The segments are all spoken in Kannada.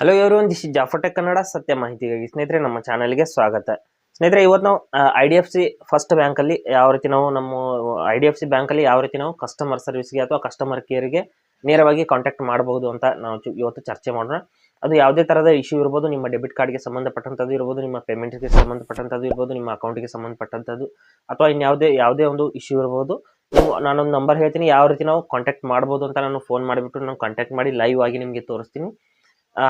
ಹಲೋ ಇವರು ಒಂದು ದಿಸ್ ಜಾಫಟೆ ಕನ್ನಡ ಸತ್ಯ ಮಾಹಿತಿಗಾಗಿ ಸ್ನೇಹಿತರೆ, ನಮ್ಮ ಚಾನಲ್ಗೆ ಸ್ವಾಗತ. ಸ್ನೇಹಿತರೆ, ಇವತ್ತು ನಾವು I D F C first ಬ್ಯಾಂಕಲ್ಲಿ ಯಾವ ರೀತಿ ನಾವು ನಮ್ಮ ಐ ಡಿ ಎಫ್ ಸಿ ಬ್ಯಾಂಕಲ್ಲಿ ಯಾವ ರೀತಿ ನಾವು ಕಸ್ಟಮರ್ ಸರ್ವಿಸ್ಗೆ ಅಥವಾ ಕಸ್ಟಮರ್ ಕೇರ್ಗೆ ನೇರವಾಗಿ ಕಾಂಟ್ಯಾಕ್ಟ್ ಮಾಡಬಹುದು ಅಂತ ನಾವು ಇವತ್ತು ಚರ್ಚೆ ಮಾಡೋಣ. ಅದು ಯಾವುದೇ ಥರದ ಇಶ್ಯೂ ಇರ್ಬೋದು, ನಿಮ್ಮ ಡೆಬಿಟ್ ಕಾರ್ಡ್ಗೆ ಸಂಬಂಧಪಟ್ಟಂಥದ್ದು ಇರ್ಬೋದು, ನಿಮ್ಮ ಪೇಮೆಂಟ್ಗೆ ಸಂಬಂಧಪಟ್ಟಂಥದ್ದು ಇರ್ಬೋದು, ನಿಮ್ಮ ಅಕೌಂಟ್ಗೆ ಸಂಬಂಧಪಟ್ಟಂಥದ್ದು ಅಥವಾ ಇನ್ಯಾವುದೇ ಯಾವುದೇ ಒಂದು ಇಶ್ಯೂ ಇರ್ಬೋದು, ನೀವು, ನಾನೊಂದು ನಂಬರ್ ಹೇಳ್ತೀನಿ, ಯಾವ ರೀತಿ ನಾವು ಕಾಂಟ್ಯಾಕ್ಟ್ ಮಾಡ್ಬೋದು ಅಂತ ನಾನು ಫೋನ್ ಮಾಡಿಬಿಟ್ಟು ನಾನು ಕಾಂಟ್ಯಾಕ್ಟ್ ಮಾಡಿ ಲೈವ್ ಆಗಿ ನಿಮಗೆ ತೋರಿಸ್ತೀನಿ.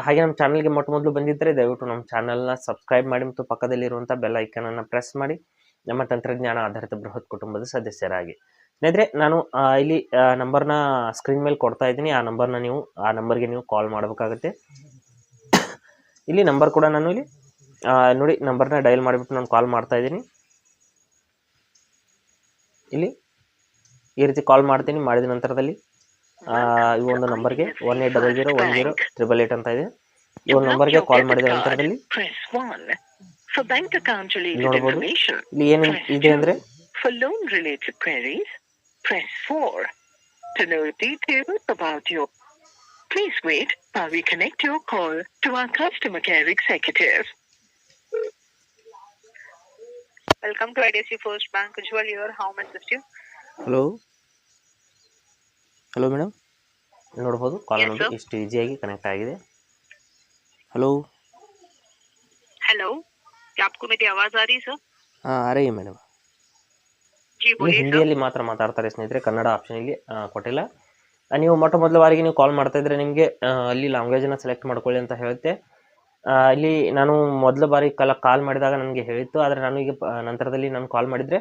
ಹಾಗೆ ನಮ್ಮ ಚಾನಲ್ಗೆ ಮೊಟ್ಟ ಮೊದಲು ಬಂದಿದ್ದರೆ ದಯವಿಟ್ಟು ನಮ್ಮ ಚಾನಲ್ನ ಸಬ್ಸ್ಕ್ರೈಬ್ ಮಾಡಿ ಮತ್ತು ಪಕ್ಕದಲ್ಲಿರುವಂಥ ಬೆಲ್ ಐಕನನ್ನು ಪ್ರೆಸ್ ಮಾಡಿ. ನಮ್ಮ ತಂತ್ರಜ್ಞಾನ ಆಧಾರಿತ ಬೃಹತ್ ಕುಟುಂಬದ ಸದಸ್ಯರಾಗಿ. ಸ್ನೇಹಿತರೆ, ನಾನು ಇಲ್ಲಿ ನಂಬರ್ನ ಸ್ಕ್ರೀನ್ ಮೇಲೆ ಕೊಡ್ತಾ ಇದ್ದೀನಿ. ಆ ನಂಬರ್ನ ನೀವು, ಆ ನಂಬರ್ಗೆ ನೀವು ಕಾಲ್ ಮಾಡಬೇಕಾಗುತ್ತೆ. ಇಲ್ಲಿ ನಂಬರ್ ಕೂಡ ನಾನು ಇಲ್ಲಿ ನೋಡಿ ನಂಬರ್ನ ಡಯಲ್ ಮಾಡಿಬಿಟ್ಟು ನಾನು ಕಾಲ್ ಮಾಡ್ತಾ ಇದ್ದೀನಿ. ಇಲ್ಲಿ ಈ ರೀತಿ ಕಾಲ್ ಮಾಡ್ತೀನಿ, ಮಾಡಿದ ನಂತರದಲ್ಲಿ. ಈ ಒಂದು ನಂಬರ್ಗೆ one eight double zero one zero triple eight ಅಂತ ಇದೆ ಈ ಒಂದು ನಂಬರ್ಗೆ ಕಾಲ್ ಮಾಡಿದ ನಂತರದಲ್ಲಿ press 1. For bank account related ನೋಡ್ಬೋದು. information, ಇಲ್ಲಿ ಏನು ಇದೆ ಅಂದರೆ for loan related queries, press 4. To know details about your Please wait while we connect your call to our customer care executive. Welcome to IDFC First Bank. Ujjwal here. How may I assist you? Hello hello madam ನೋಡ್ಬೋದು ಕಾಲ್ Yes, ನೋಡಿ sir. ಎಷ್ಟು ಈಸಿಯಾಗಿ ಕನೆಕ್ಟ್ ಆಗಿದೆ ಹಲೋ हेलो क्या आपको मेरी आवाज आ रही है सर ಹಾಂ ಅರೇ ಮೇಡಮ್ जी ಇಲ್ಲಿ बोलिए सर ಹಿಂದಿಯಲ್ಲಿ ಮಾತ್ರ ಮಾತಾಡ್ತಾರೆ ಸ್ನೇಹಿತರೆ ಕನ್ನಡ ಆಪ್ಷನ್ ಇಲ್ಲಿ ಆ, ಕೊಟ್ಟಿಲ್ಲ ಆ, ನೀವು ಮೊಟ್ಟ ಮೊದಲ ಬಾರಿಗೆ ನೀವು ಕಾಲ್ ಮಾಡ್ತಾ ಇದ್ರೆ ನಿಮಗೆ ಅಲ್ಲಿ ಲ್ಯಾಂಗ್ವೇಜನ್ನ ಸೆಲೆಕ್ಟ್ ಮಾಡ್ಕೊಳ್ಳಿ ಅಂತ ಹೇಳುತ್ತೆ ಆ, ಇಲ್ಲಿ ನಾನು ಮೊದಲ ಬಾರಿ ಕಲ ಕಾಲ್ ಮಾಡಿದಾಗ ನನಗೆ ಹೇಳಿತ್ತು ಆದರೆ ನಾನು ಈಗ ಪ- ನಂತರದಲ್ಲಿ ನಾನು ಕಾಲ್ ಮಾಡಿದರೆ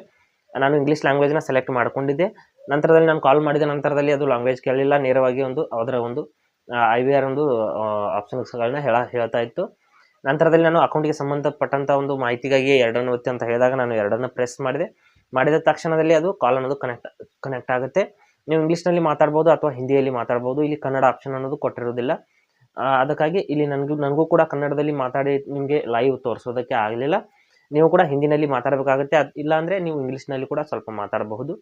ನಾನು ಇಂಗ್ಲೀಷ್ ಲ್ಯಾಂಗ್ವೇಜ್ನ ಸೆಲೆಕ್ಟ್ ಮಾಡ್ಕೊಂಡಿದ್ದೆ ನಂತರದಲ್ಲಿ ನಾನು ಕಾಲ್ ಮಾಡಿದ ನಂತರದಲ್ಲಿ ಅದು ಲ್ಯಾಂಗ್ವೇಜ್ ಕೇಳಲಿಲ್ಲ. ನೇರವಾಗಿ ಒಂದು, ಅದರ ಒಂದು ಐ ವಿ ಆರ್ ಒಂದು ಆಪ್ಷನ್ಸ್ಗಳನ್ನ ಹೇಳ, ಹೇಳ್ತಾ ಇತ್ತು. ನಂತರದಲ್ಲಿ ನಾನು ಅಕೌಂಟಿಗೆ ಸಂಬಂಧಪಟ್ಟಂಥ ಒಂದು ಮಾಹಿತಿಗಾಗಿ ಎರಡನ್ನು ಒತ್ತಿ ಅಂತ ಹೇಳಿದಾಗ ನಾನು ಎರಡನ್ನು ಪ್ರೆಸ್ ಮಾಡಿದೆ. ಮಾಡಿದ ತಕ್ಷಣದಲ್ಲಿ ಅದು ಕಾಲ್ ಅನ್ನೋದು ಕನೆಕ್ಟ್ ಕನೆಕ್ಟ್ ಆಗುತ್ತೆ. ನೀವು ಇಂಗ್ಲೀಷ್ನಲ್ಲಿ ಮಾತಾಡ್ಬೋದು ಅಥವಾ ಹಿಂದಿಯಲ್ಲಿ ಮಾತಾಡ್ಬೋದು. ಇಲ್ಲಿ ಕನ್ನಡ ಆಪ್ಷನ್ ಅನ್ನೋದು ಕೊಟ್ಟಿರೋದಿಲ್ಲ. ಅದಕ್ಕಾಗಿ ಇಲ್ಲಿ ನನಗೂ ನನಗೂ ಕೂಡ ಕನ್ನಡದಲ್ಲಿ ಮಾತಾಡಿ ನಿಮಗೆ ಲೈವ್ ತೋರಿಸೋದಕ್ಕೆ ಆಗಲಿಲ್ಲ. ನೀವು ಕೂಡ ಹಿಂದಿನಲ್ಲಿ ಮಾತಾಡಬೇಕಾಗುತ್ತೆ. ಅದು, ಇಲ್ಲಾಂದರೆ ನೀವು ಇಂಗ್ಲೀಷ್ನಲ್ಲಿ ಕೂಡ ಸ್ವಲ್ಪ ಮಾತಾಡಬಹುದು.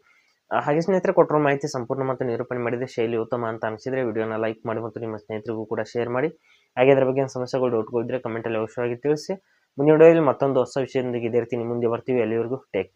ಹಾಗೆ ಸ್ನೇಹಿತರೆ, ಕೊಟ್ಟಿರೋ ಮಾಹಿತಿ ಸಂಪೂರ್ಣ ಮತ್ತು ನಿರೂಪಣೆ ಮಾಡಿದ ಶೈಲಿ ಉತ್ತಮ ಅಂತ ಅನಿಸಿದರೆ ವಿಡಿಯೋನ ಲೈಕ್ ಮಾಡಿ ಮತ್ತು ನಿಮ್ಮ ಸ್ನೇಹಿತರಿಗೂ ಕೂಡ ಶೇರ್ ಮಾಡಿ. ಹಾಗೆ ಅದರ ಬಗ್ಗೆ ಸಮಸ್ಯೆಗಳು ಡೌಟ್ಗಳಿದ್ರೆ ಕಮೆಂಟಲ್ಲಿ ಅವಶ್ಯವಾಗಿ ತಿಳಿಸಿ. ಮುಂದಿನ ವಿಡಿಯೋದಲ್ಲಿ ಮತ್ತೊಂದು ಹೊಸ ವಿಷಯದೊಂದಿಗೆ ಇದೇ ರೀತಿ ಮುಂದೆ ಬರ್ತೀವಿ. ಅಲ್ಲಿವರೆಗೂ ಟೇಕ್ ಕೇರ್